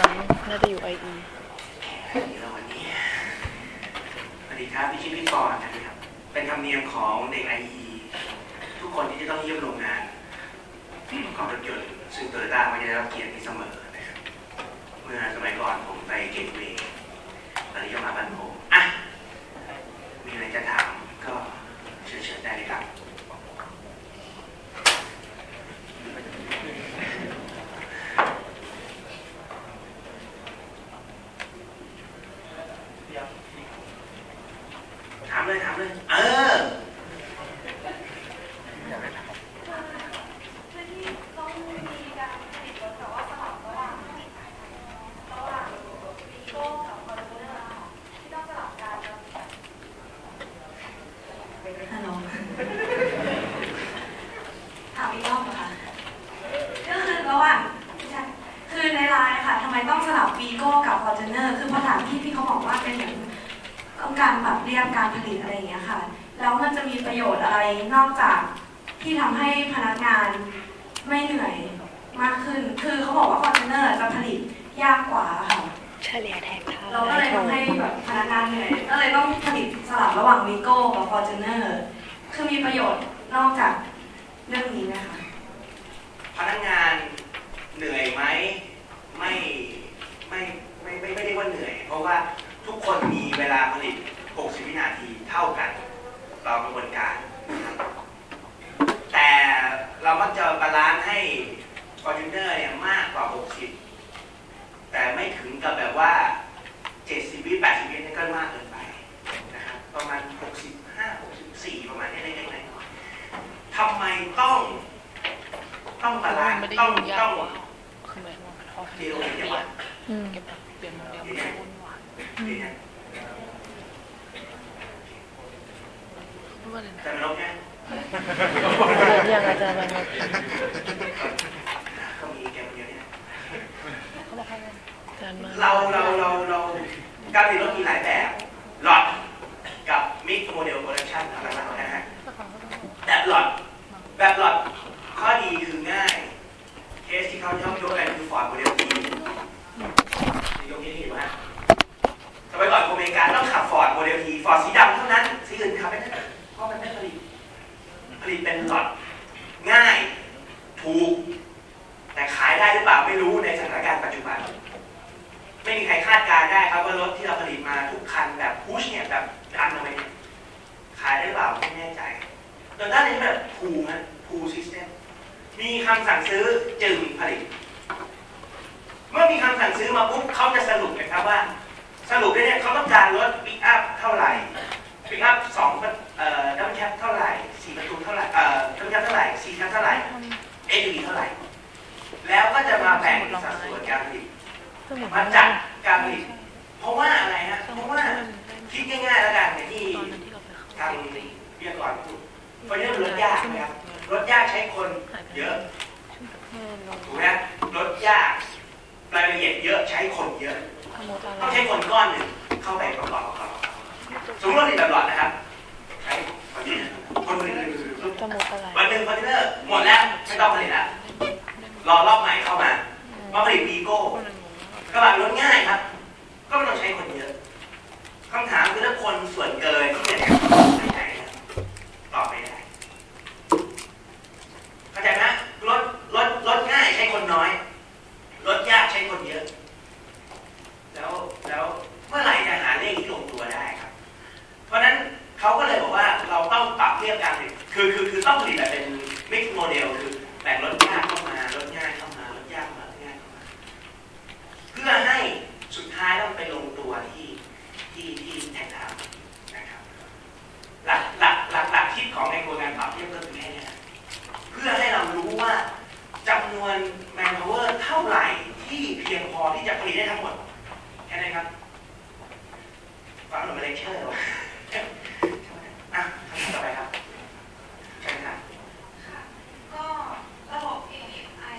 น้องน่าจะอยู่ไออีนี่เราวันนี้สวัสดีครับพี่ชิดพี่กรณ์นะครับ เป็นธรรมเนียมของเด็กไอทุกคนที่จะต้องเยี่ยมโรงงานของรถยนต์ซึ่งโตโยต้าก็จะได้รับเกียรตินี้เสมอนะครับ เมื่อสมัยก่อนผมไปเกตเวย์ตอนนี้จะมาบ้านผมอะมีอะไรจะถามก็เชิญเชิญได้เลยครับ ถามเลยถามเลย เออ ฮัลโหลถามอีกรอบเหรอคะก็คือระหว่างคือในไลน์ค่ะทำไมต้องสลับวีโก้กับฟอร์จูเนอร์คือพอถามพี่พี่เขาบอกว่าเป็นเหมือนต้อง การแบบเรียบการผลิตอะไรอย่างเงี้ยค่ะ แล้วมันจะมีประโยชน์อะไรนอกจากที่ทำให้พนักงานไม่เหนื่อยมากขึ้น คือเขาบอกว่าฟอร์จูเนอร์จะผลิตยากกว่าค่ะเฉลี่ยแทนค่าเราก็เลยทำให้แบบพนักงานเหนื่อย ก็เลยต้องผลิตสลับระหว่างวีโก้กับฟอร์จูเนอร์ คือมีประโยชน์นอกจากเรื่องนี้ไหมคะ พนักงานเหนื่อยไหมไม่ไม่ไม่ไม่ไม่ได้ว่าเหนื่อย เพราะว่า ทุกคนมีเวลาผลิต 60 วินาทีเท่ากันต่อกระบวนการนะครับแต่เรามักจะบาลานซ์ให้ f o r t u n e r เนี่ยมากกว่า 60 แต่ไม่ถึงกับแบบว่า 70 วิ 80 วินี่ก็มากเกินไปนะครับประมาณ 65 64 ประมาณนี้เล็กๆน้อยๆทำไมต้อง ต้องบาลานซ์ไม่ได้ต้องยุ่งยากต้องกว่าคือหมายความว่าเขาเดี๋ยวเดี๋ยวว่าอืมเก็บเปลี่ยนโมเดลไม่ได้วุ่นวายเดี๋ยว นะไม่ว่าเลยนะแต่มันลบเนี่ยเรียนยังอาจารย์มันก็มีแกคนเดียวเนี่ยเขาบอกเขาอาจารย์มาเราเราเราเราการผลิตรถมีหลายแบบหลอดกับมิกโมเดลโปรดักชันอะไรแบบนะฮะแบบหลอดแบบหลอดข้อดีคือง่าย เคสที่เขาชอบยกกันคือฟอร์ดโมเดลทียกที่นี่มาสมัยก่อนอเมริกาต้องขับฟอร์ดโมเดลทีฟอร์ดสีดำเท่านั้นสีอื่นขับไม่ได้เพราะมันไม่ผลิต ผลิตเป็นหลอดง่าย ถูก แต่ขายได้หรือเปล่าไม่รู้ในสถานการณ์ปัจจุบัน ไม่มีใครคาดการณ์ได้ครับว่ารถที่เราผลิตมาทุกคันแบบพุชเนี่ยแบบดันเอาไว้เนี่ยขายได้หรือเปล่าไม่แน่ใจโดยด้านนี้แบบพูนะพูซิสเต็มมีคำสั่งซื้อจึงผลิต เมื่อมีคำสั่งซื้อมาปุ๊บเขาจะสรุปนะครับว่า สรุปได้เนี่ยเขา ต้องการรถปิกอัพเท่าไหร่ปิกอัพสองเอ่อดับเบิลแคปเท่าไหร่สี่ประตูเท่าไหร่เอ่อดับเบิลแคปเท่าไหร่สี่แคปเท่าไหร่ SUV เท่าไหร่ แล้วก็จะมาแบ่งสัดส่วนการผลิตมาจัดการผลิตเพราะว่าอะไรฮะเพราะว่าคิดง่ายๆแล้วกันเนี่ยที่ที่เราไปเข้าทางวิทยกรพูดเพราะนี่มันรถยากนะครับรถยากใช้คนเยอะถูกไหมรถยากรายละเอียดเยอะใช้คนเยอะ ต้องใช้คนก้อนหนึ่ง เข้าไปประกอบประกอบสมมติเราติดตลอดนะครับใช้คนนี้คนอื่นสมุดอะวันหนึ่งคอนเทนเนอร์หมดแล้วไม่ต้องผลิตแล้วรอรอบใหม่เข้ามามาผลิตวีโก้กระบะรถง่ายครับ ก็ไม่ต้องใช้คนเยอะคำถามคือถ้าคนส่วนเกินที่จะเนี่ยไม่ใช่ครับตอบไม่ได้ เข้าใจไหมรถรถรถง่ายใช้คนน้อย รถยากใช้คนเยอะ แล้วแล้วเมื่อไหร่จะหาเลขที่ลงตัวได้ครับ เพราะฉะนั้นเขาก็เลยบอกว่าเราต้องปรับเรียบการผลิตคือคือคือ ต้องผลิตแบบเป็นมิกซ์โมเดลคือแบ่งรถยากเข้ามารถง่ายเข้ามารถยากเข้ามารถง่ายเข้ามา เพื่อให้สุดท้ายต้องไปลงตัวที่ที่ที่แตกต่างนะครับหลักหลักหลักหลักคิดของในกระบวนการปรับเทียบก็คือแค่นี้เพื่อให้เรารู้ว่าจำนวน manpower เท่าไหร่ที่เพียงพอที่จะผลิตได้ทั้งหมดแค่นั้นครับฟังหนูมาเลคเชอร์วะอะคำถามต่อไปครับใช่ครับ ค่ะ ก็ระบบ AFI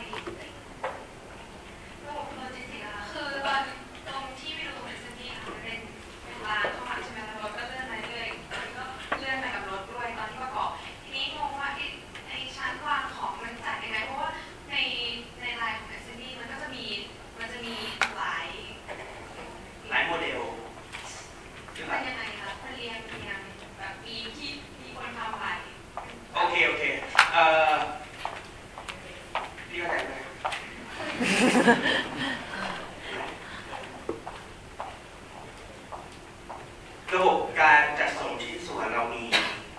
ระบบโลจิสติกส์อะค่ะคือตอนตรงที่ไปดูของ SMT ค่ะมันเป็นเป็นร้านเข้ามาใช่ไหมแล้วรถก็เลื่อนไปเรื่อยๆแล้วก็เลื่อนไปกับรถด้วยตอนที่ประกอบ ทีนี้งงว่าไอ้ไอ้ชั้นวางของมันจัดยังไง เพราะว่าในในไลน์ของ SMT มันก็จะมีมันจะมีหลาย ระบบการจัดส่งชิ้นส่วนเรามี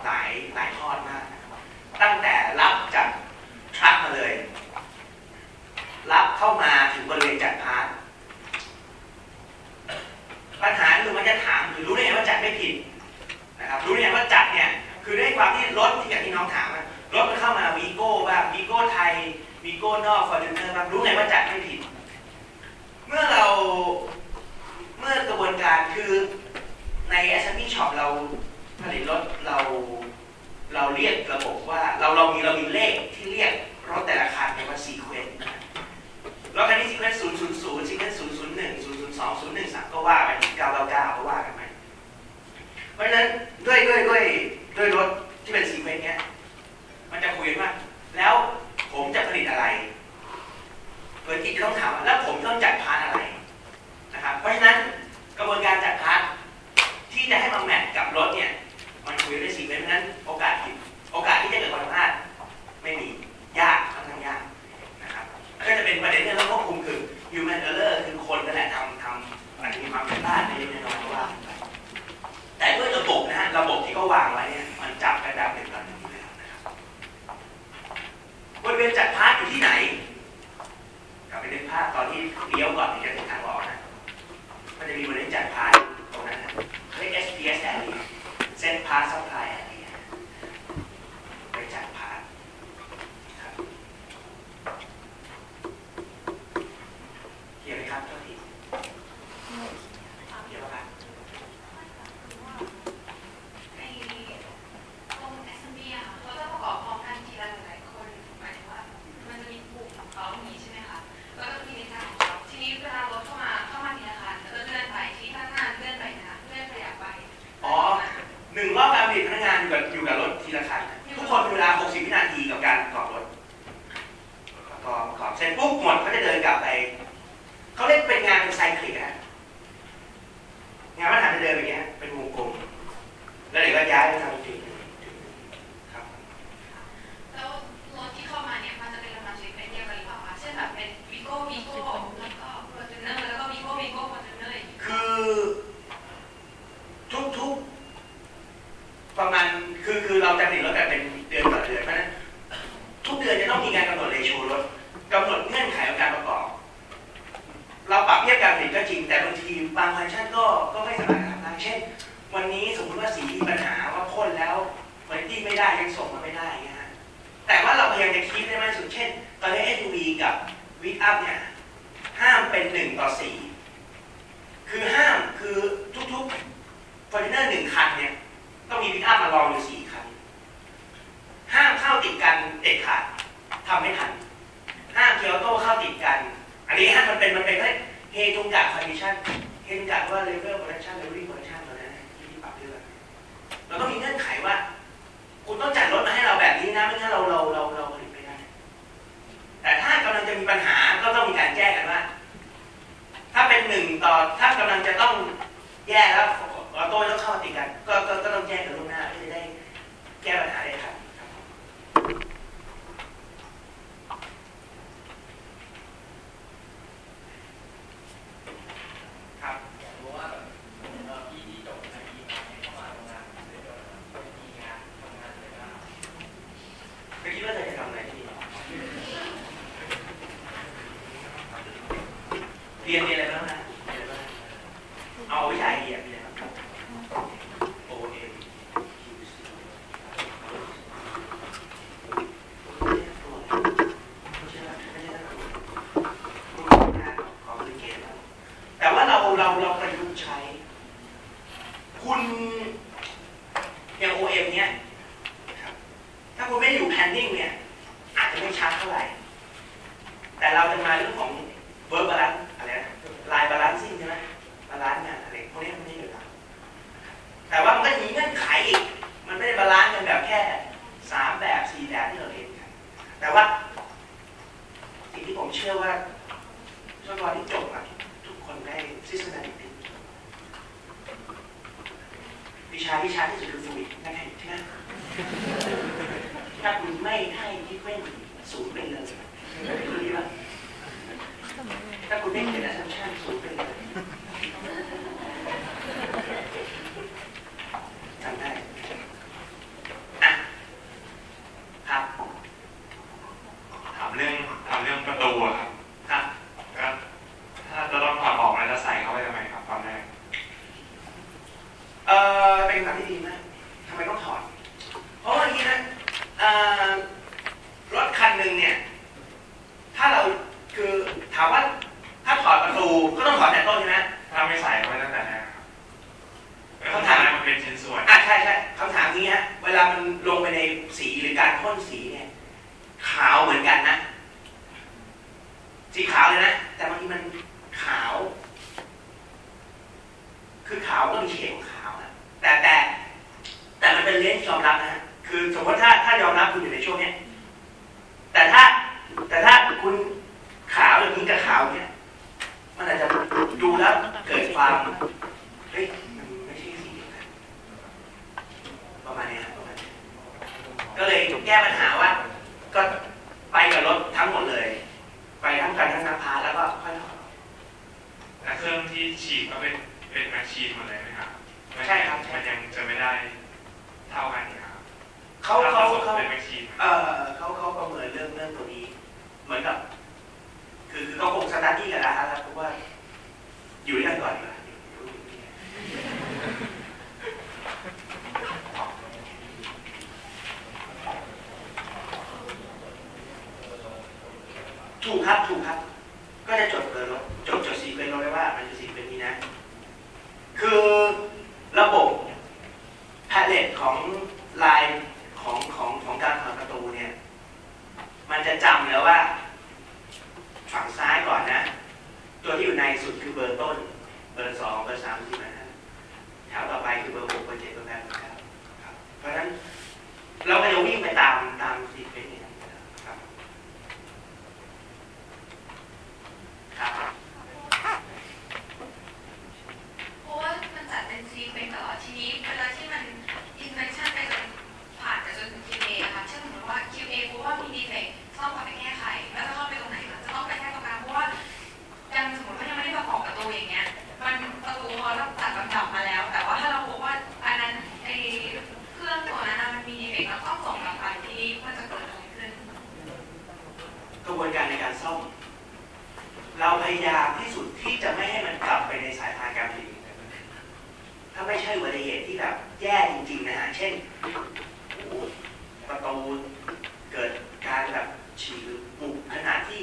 หลายหลายทอดมากนะครับตั้งแต่รับจากทรัคมาเลย รับเข้ามาถึงบริเวณจัดพาร์ทปัญหาคือมันจะถามคือรู้ได้ไงว่าจัดไม่ ผิดนะครับรู้ได้ไงว่าจัดเนี่ยคือด้ความที่รถที่อย่างที่น้องถามรถมันเข้ามาวีโก้บ้างวีโก้ไทยวีโก้นอกฟอร์จูเนอร์บ้างรู้ไงว่าจัดไม่ผิด เมื่อเราเมื่อกระบวนการคือใน s m e Shop เราผลิตรถเราเราเรียกระบบว่าเราเรามีเรามีเลขที่เรียกรถแต่ละคันเป็นว่าซีเควนต์รถคันนี้ซีเควนต์ศูนย์ศูนย์ศูนย์ซีเควนต์ศูนย์ศูนย์หนึ่งศูนย์ศูนย์สองศูนย์หนึ่งสามก็ว่าไปเก้าเก้าเก้า เพราะฉะนั้นด้วยด้วยด้วยด้วยรถที่เป็นซีเควนต์เนี้ย มันจะคุยกันว่าแล้วผมจะผลิตอะไรเพื่อที่จะต้องถามว่าแล้วผมต้องจัดพาร์ทอะไรนะครับ เพราะฉะนั้นกระบวนการจัดพาร์ทที่จะให้มาแมทกับรถเนี่ยมันคุยด้วยสี่เพราะฉะนั้นโอกาสผิดโอกาสที่จะเกิดความผิดพลาดไม่มียากค่อนข้างยากนะครับก็จะเป็นประเด็นที่เราควบคุมคือ human error คือคนนั่นแหละทำอาจจะมีความผิดพลาดในเล็กๆน้อยๆก็ว่าไปแต่ด้วย ระบบที่เขาวางไว้เนี่ยมันจับกันแบบเป็นระดับแล้วนะครับบริเวณจัดพาร์ทอยู่ที่ไหนกลับไปดูภาพตอนที่เลี้ยวก่อนที่จะถึงทางออกนะมันจะมีบริเวณจัดพาร์ทตรงนั้นนะเรียก SPS area เส้นพาร์ทซัพพลาย area ไปจัดพาร์ทครับเขียนไหมครับเท่าทีเขียนไหมครับ ในตรง SMB อะค่ะเขาจะประกอบพร้อมกันทีละหลายๆคนหมายถึงว่า มันจะมีกลุ่มของเขาอย่างนี้ใช่ไหมคะแล้วก็จะมีในการของเขาทีนี้เวลารถเข้ามาเข้ามาทีละคันก็จะเลื่อนไปที่ข้างหน้าเลื่อนไปนะเลื่อนขยับไป อ๋อ หนึ่งรอบการผลิตพนักงานอยู่กับอยู่กับรถ ทีละคันทุกคนมีเวลา 60 วินาทีกับการประกอบรถประกอบประกอบเสร็จปุ๊บหมดเขาจะเดินกลับไปเขาเรียกเป็นงานเป็นไซคลิกอะงานมาตรฐานจะเดินอย่างเงี้ยเป็นวงกลมแล้วเดี๋ยวก็ย้ายไปทำดอื่นครับ แล้วรถที่เข้ามาเนี่ยมันจะเป็นลำดับชีวิตเป็นเดียวกันหรือเปล่าคะเช่นแบบเป็นวิโก้วิโก้แล้วก็ฟอร์จูเนอร์แล้วก็วิโก้วิโก้ฟอร์จูเนอร์อย่างนี้ คือทุกๆ ประมาณคือคือ เราจะผลิตรถแบบเป็นเดือนต่อเดือนเพราะฉะนั้นทุกเดือนจะต้องมีการกำหนดเรโชรถกำหนดเงื่อนไขของการประกอบ เราปรับเทียบการผลิตก็จริง แต่บางทีบางฟังก์ชันก็ก็ไม่สามารถทำได้เช่น วันนี้สมมติว่าสีมีปัญหาว่าพ่นแล้วมันที่ไม่ได้ยังส่งมาไม่ได้เงี้ยฮะแต่ว่าเราพยายามจะคิดได้มากสุดเช่น ตอนนี้ SUV กับวิกอัพเนี่ยห้ามเป็นหนึ่งต่อสี่คือห้ามคือทุกๆฟอร์จูเนอร์หนึ่งคันเนี่ยต้องมีพิกอัพมาลองอยู่สี่คัน ห้ามเข้าติดกันเด็ดขาด ทำไม่ทันห้ามเกียวโต้เข้าติดกัน อันนี้ฮะมันเป็นมันเป็นแค่เฮจุงกะคอนดิชันเฮจุงกะว่าเลเวลคอนดิชันเลเวลคอนดิชันตัวนั้นที่ปรับเรื่องเราต้องมีเงื่อนไขว่า คุณต้องจัดรถมาให้เราแบบนี้นะไม่งั้นเราเราเราเราผลิตไม่ได้ แต่ถ้ากำลังจะมีปัญหาก็ต้องมีการแจ้งกันว่า ถ้าเป็นหนึ่งต่อถ้ากำลังจะต้องแยกแล้วออโต้ต้องเข้ามาติดกันก็ก็ก็ต้องแจ้งกันล่วงหน้าเพื่อจะได้แก้ปัญหาได้ทันครับครับ อยากรู้ว่าแบบเอ่อพี่ที่จบไอทีมาเนี่ยเข้ามาทำงานเดี๋ยวมีงานทำงานเลยนะ ไม่คิดว่าเธอจะทำอะไรที่นี่ เรียนเรียนอะไรบ้างนะเรียนอะไรบ้างเอาวิชาไอเดียเรียนอะไรบ้างโอเอ็มแต่ว่าเราเราเราประยุกต์ใช้ คุณอย่าง OM เนี้ย ถ้าคุณไม่อยู่แพนดิ้งเนี่ย อาจจะไม่ชัดเท่าไหร่ แต่เราจะมาเรื่องของเวิร์กบาลานซ์อะไรนะลายบาลานซิ่งใช่ไหมบาลานซ์งานอะไรพวกนี้มันไม่ได้อยู่แล้ว แต่ว่า the world. สมมติถ้าถ้ายอมรับคุณอยู่ในช่วงเนี้ยแต่ถ้าแต่ถ้าคุณขาวอย่างนี้กับขาวเนี่ยมันอาจจะดูแล้วเกิดความเฮ้ยมันไม่ใช่สีเดียวกันประมาณนี้ครับประมาณนี้ก็เลยแก้ปัญหาว่า ก็ไปกับรถทั้งหมดเลย ไปทั้งกันทั้งน้ำพาแล้วก็ค่อยถอดแต่เครื่องที่ฉีดก็เป็นเป็นแมชชีนหมดเลยไหมครับไม่ใช่ครับมันยังจะไม่ได้เท่ากันนะครับ เขาถ้เขาผสมเขาเป็นแมชชีนเออเขาเขาประเมินเรื่องเรื่องตัวนี้ เหมือนกับ คือคือเขาคงสตาร์ดี้กันแล้วครับเพราะว่า อยู่ด้วยกันก่อนดีกว่าอยู่อยู่อยู่ถูกครับถูกครับ ก็จะจดเบอร์รถจดจดสีเป็นรถไว้ว่า มันจะสีเป็นนี้นะ คือระบบแพลตของลายของของของการถอดประตูเนี่ย มันจะจำแล้วว่า ฝั่งซ้ายก่อนนะ ตัวที่อยู่ในสุดคือเบอร์ต้น เบอร์สองเบอร์สามที่มานะแถวต่อไปคือเบอร์หกเบอร์เจ็ดเบอร์แปดเบอร์เก้าครับ เพราะฉะนั้น เราก็จะวิ่งไปตามตามสีเป็นอย่างนี้นะครับ ครับ เพราะว่ามันจัดเป็นซีเป็นตลอดทีนี้เวลาที่มันอินเวนชั่นไปจนผ่านไปจนถึง QA อะค่ะเช่นสมมติว่า QA เพราะว่ามีดีเฟกต์ซ่อมกลับไปแก้ไข แล้วจะเข้าไปตรงไหนมันจะต้องไปแก้ตรงกลางเพราะว่ายังสมมติว่ายังไม่ได้ประกอบประตูอย่างเงี้ย มันประตูพอเราตัดลำดับมาแล้ว แต่ว่าถ้าเราพบว่าอันนั้นไอเครื่องตัวนั้นอะมันมีดีเฟกต์เราต้องส่งกลับไปทีนี้มันจะเกิดอะไรขึ้น กระบวนการในการซ่อม เราพยายามที่สุดที่จะไม่ให้มันกลับไปในสายพานการผลิตถ้าไม่ใช่อุบัติเหตุที่แบบแย่จริงๆนะฮะเช่นโอ้โหประตูเกิดการแบบฉีกหรือบุกขนาดที่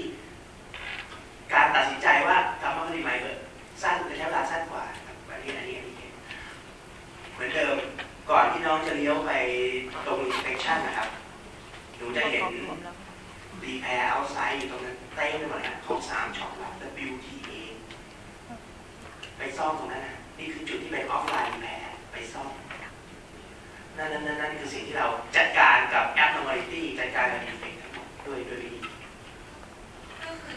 การตัดสินใจว่ากลับมาผลิตใหม่เถอะสั้นจะใช้เวลาสั้นกว่าครับอันนี้อันนี้อันนี้เหมือนเดิมก่อนที่น้องจะเลี้ยวไปตรง inspection นะครับหนูจะเห็นรีแพร์เอาไซด์อยู่ตรงนั้นเต็มไปหมดเลยนะของสามช็อปแล้ว WTA ไปซ่อมตรงนั้นนะนี่คือจุดที่เป็นออฟไลน์รีแพร์ไปซ่อมนั่นนั่นนั่นนั่นคือสิ่งที่เราจัดการกับ abnormality จัดการกับ defect ทั้งหมดด้วยด้วยวิธีก็คือ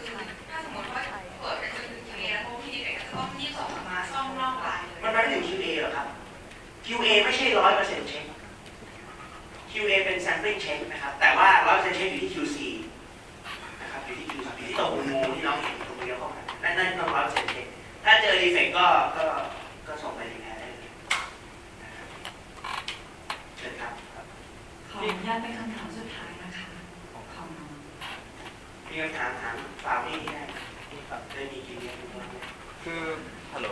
ถ้าสมมติว่าเปิดไปจนถึง QA แล้วพบมีดีเฟกต์ก็จะต้องรีบส่งกลับมาซ่อมนอกลายเลยมันไม่ได้ถึง QA หรอกครับ QA ไม่ใช่ร้อยเปอร์เซ็นต์เช็ค QA เป็น sampling check นะครับ แต่ว่าร้อยเปอร์เซ็นต์เช็คอยู่ที่ QC นะครับอยู่ที่ QC อยู่ที่ตัวอุโมงค์ที่น้องเห็นตรงนี้เข้ามานั่นนั่นต้องร้อยเปอร์เซ็นต์เช็ค ถ้าเจอ defect ก็ก็ก็ส่งไปรีแพร์ได้เลยนะครับเชิญครับขออนุญาตเป็นคำถามสุดท้ายนะคะ ของน้องมีคำถามถามฝากพี่ที่ได้ครับได้มีกี่เรื่องบ้างคือฮัลโหล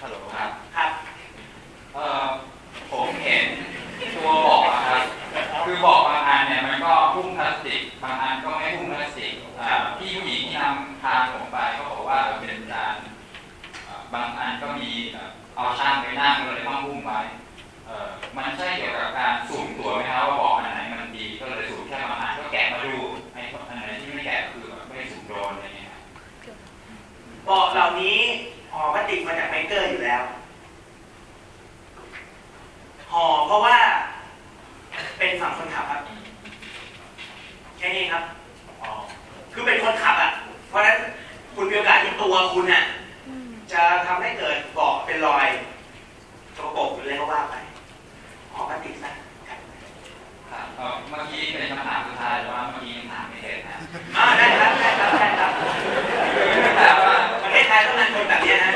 ฮัลโหลครับครับเอ่อผมเห็นตัวเบอกอะครับคือเบอกบางอันเนี่ยมันก็พุ่งพลาสติกบางอันก็ไม่พุ่งพลาสติกอ่าพี่ผู้หญิงที่นำทางผมไปก็บอกว่าเป็นการอ่า บางอันก็มีเอาช่างไปนั่งก็เลยต้องพุ่งไปเอ่อมันใช่เกี่ยวกับการสูงตัวไหมครับว่าบอกอันไหนมันดีก็เลยสูงแค่บางอันก็แกะมาดูไอ้อันไหนที่ไม่แกะคือไม่สูงโดนอะไรเงี้ยบเบาะเหล่านี้ห่อพลาสติกมาจากไมเกอร์อยู่แล้วห่อเพราะว่า เป็นฝั่งคนขับครับแค่นี้ครับ อ๋อ คือเป็นคนขับอะ เพราะฉะนั้นคุณมีโอกาสที่ตัวคุณน่ะ จะทำให้เกิดเบาะเป็นรอยสกปรกหรืออะไรก็ว่าไปห่อพลาสติกซะครับ ครับเอ่อเมื่อกี้เป็นคำถามสุดท้ายแต่ว่าเมื่อกี้ยังถามไม่เสร็จนะ อ่าได้ครับได้ครับได้ครับ คือแบบว่า ประเทศไทยต้องการคนแบบเนี้ยนะ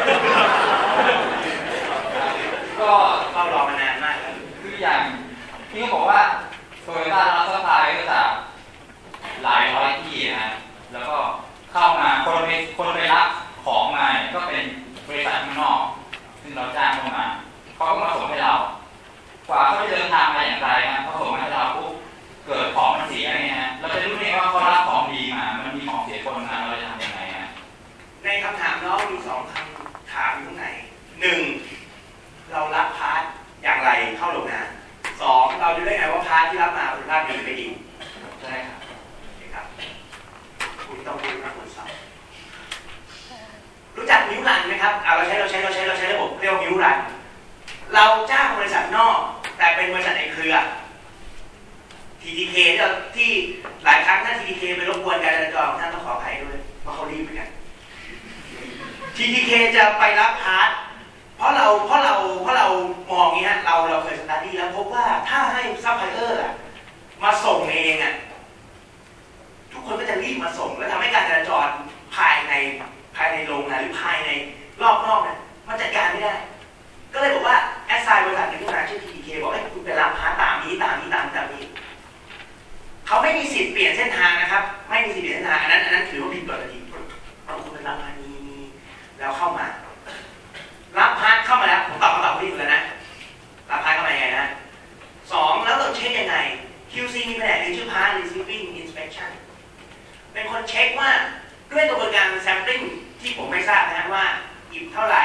ก็ เรารอมานานมากครับ คืออย่างที่เขาบอกว่า โตโยต้ารับสปายก็จากหลายร้อยที่นะ แล้วก็เข้ามาคนไปคนไปรับของมาเนี่ยก็เป็นบริษัทข้างนอก ซึ่งเราจ้างเข้ามาเขาก็มาส่งให้เรา กว่าเขาจะเดินทางมาอย่างไรนะเขาส่งมาให้เราปุ๊บเกิดของมันเสียเนี่ยฮะเราจะรู้ได้ว่าเขารับของดีมา มันมีของเสียคนมาเราจะทำยังไงฮะสองคำถามอยู่ข้างในหนึ่งเรารับพาร์ทอย่างไรเข้าโรงงาน สองเราดูได้ไงว่าพาร์ทที่รับมาคุณภาพดีไม่ดีใช่ครับโอเคครับ คุณต้องรู้นะคุณสอบรู้จักมิวรันไหมครับเราใช้เราใช้เราใช้เราใช้ระบบเรียกว่ามิวรัน เราจ้างบริษัทนอก แต่เป็นบริษัทในเครือ TTK ที่เราที่หลายครั้งถ้า TTK ไปรบกวนการจราจรของท่านต้องขออภัยด้วยเพราะเขารีบเหมือนกัน TTK จะไปรับพาร์ท เพราะเราเพราะเราเพราะเรามองอย่างนี้ฮะเราเราเคยสตาร์ดี้แล้วพบว่าถ้าให้ซัพพลายเออร์อะมาส่งเองอะทุกคนก็จะรีบมาส่ง แล้วทำให้การจราจรภายในภายในโรงงานหรือภายในรอบนอกเนี่ยมันจัดการไม่ได้ ก็เลยบอกว่าแอสไซน์บริษัทหนึ่งขึ้นมาชื่อ TDK บอกให้คุณไปรับพาร์ตามนี้ตตามนี้ตามนี้ เขาไม่มีสิทธิ์เปลี่ยนเส้นทางนะครับ ไม่มีสิทธิ์เปลี่ยนเส้นทางอันนั้นอันนั้นถือว่าผิดปกติเราควรรับพาร์ทนี้แล้วเข้ามา รับพาร์ทเข้ามาแล้วผมตอบคำตอบที่ถูกแล้วนะ รับพาร์ทเข้ามายังไงนะสองแล้วเราเช็คยังไง QC มีแผนกหนึ่งชื่อ Part Receiving Inspection เป็นคนเช็คว่าด้วยกระบวนการ sampling ที่ผมไม่ทราบนะฮะว่าหยิบเท่าไหร่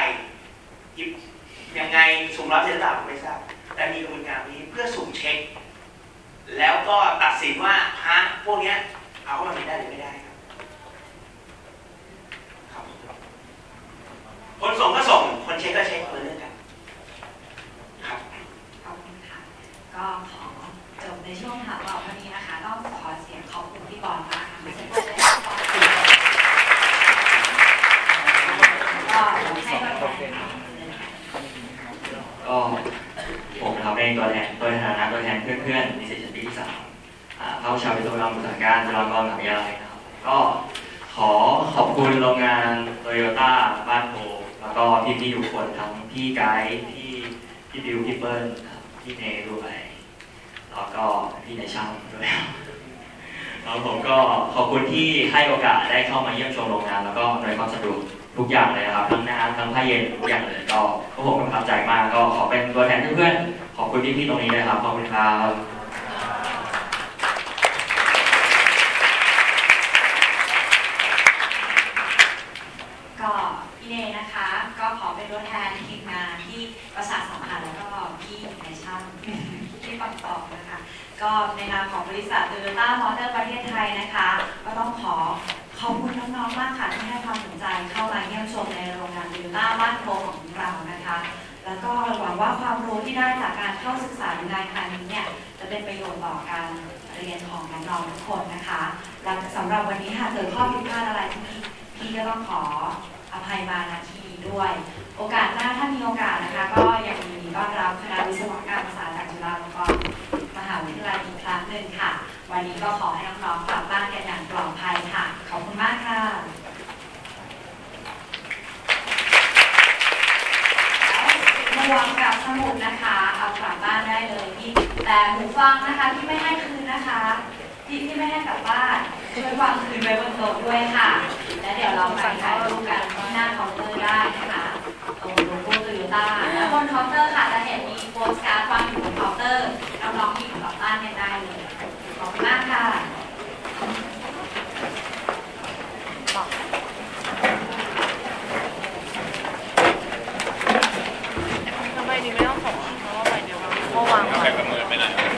หยิบยังไงสุ่มรับเส้นหรือเปล่าผมไม่ทราบ แต่มีกระบวนการนี้เพื่อสุ่มเช็ค แล้วก็ตัดสินว่าพาร์ทพวกเนี้ยเอาเข้ามาเป็นได้หรือไม่ได้ครับครับ คนส่งก็ส่ง คนเช็คก็เช็คคนละเรื่องกัน ครับ ขอบคุณค่ะ ก็ขอจบในช่วงถามตอบวันนี้นะคะ ต้องขอเสียงขอบคุณพี่บอลมากค่ะไม่ใช่พูดเลยค่ะก็ให้ตัวแทนเลยค่ะ ก็ผมนะครับเป็นตัวแทนตัวฐานะตัวแทนเพื่อนๆนิสิตชั้นปีที่สามอ่าเข้าวิชาวิศวกรรมอุตสาหการจุฬาลงกรณ์มหาวิทยาลัยนะครับ ก็ขอขอบคุณโรงงานโตโยต้าบ้านโพแล้วก็พี่ๆทุกคนทั้งพี่ไกด์พี่พี่บิวพี่เปิ้ลครับพี่เน ด้วย แล้วก็พี่ในช่างด้วยแล้วผมก็ขอบคุณที่ให้โอกาสได้เข้ามาเยี่ยมชมโรงงาน แล้วก็อำนวยความสะดวกทุกอย่างเลยนะครับทั้งน้ำทั้งผ้าเย็นทุกอย่างเลยก็พวกผมก็ประทับใจมากก็ขอเป็นตัวแทนเพื่อนๆขอบคุณพี่ๆตรงนี้นะครับขอบคุณครับ ก็พี่เนนะคะ ก็ขอเป็นตัวแทนทีมงานที่ประชาสัมพันธ์แล้วก็พี่ในช่างที่ปังตอบนะคะ ก็ในนามของบริษัทโตโยต้ามอเตอร์ประเทศไทยนะคะ ก็ต้องขอขอบคุณน้องๆมากค่ะที่ให้ความสนใจเข้ามาเยี่ยมชมในโรงงานโตโยต้าบ้านโพของเรานะคะ แล้วก็หวังว่าความรู้ที่ได้จากการเข้าศึกษาในครั้งนี้เนี่ยจะเป็นประโยชน์ต่อการเรียนของน้องๆทุกคนนะคะและสำหรับวันนี้หากเกิดข้อผิดพลาดอะไรที่พี่พี่ก็ต้องขออภัยมาณที่นี้ด้วย โอกาสหน้าถ้ามีโอกาสนะคะ ก็ยังมีต้อนรับคณะวิศวกรรมศาสตร์ จาลงกรณ์มหาวิทยาลัยอีกครั้งหนึ่งค่ะ วันนี้ก็ขอให้น้องๆกลับบ้านกันอย่างปลอดภัยค่ะ ขอบคุณมากค่ะหมวกกับสมุดนะคะ เอากลับบ้านได้เลยพี่แต่หูฟังนะคะที่ไม่ให้คืนนะคะที่ที่ไม่ให้กลับบ้านช่วยวางคืนไว้บนโต๊ะด้วยค่ะ และเดี๋ยวเราไปถ่ายรูปกันที่หน้าเคาน์เตอร์ได้นะคะตรงโลโก้โต้าแล้วบนทคาน์เตอร์ค่ะจะเห็นมีโปสการ์ดวางอยู่บนทคาน์เตอร์น้องๆที่ของเราต้านกันได้เลยขอบคุณมากค่ะทำไมนี่ไม่ต้องส่งเพราะว่าใบเดียวเขาวางไว้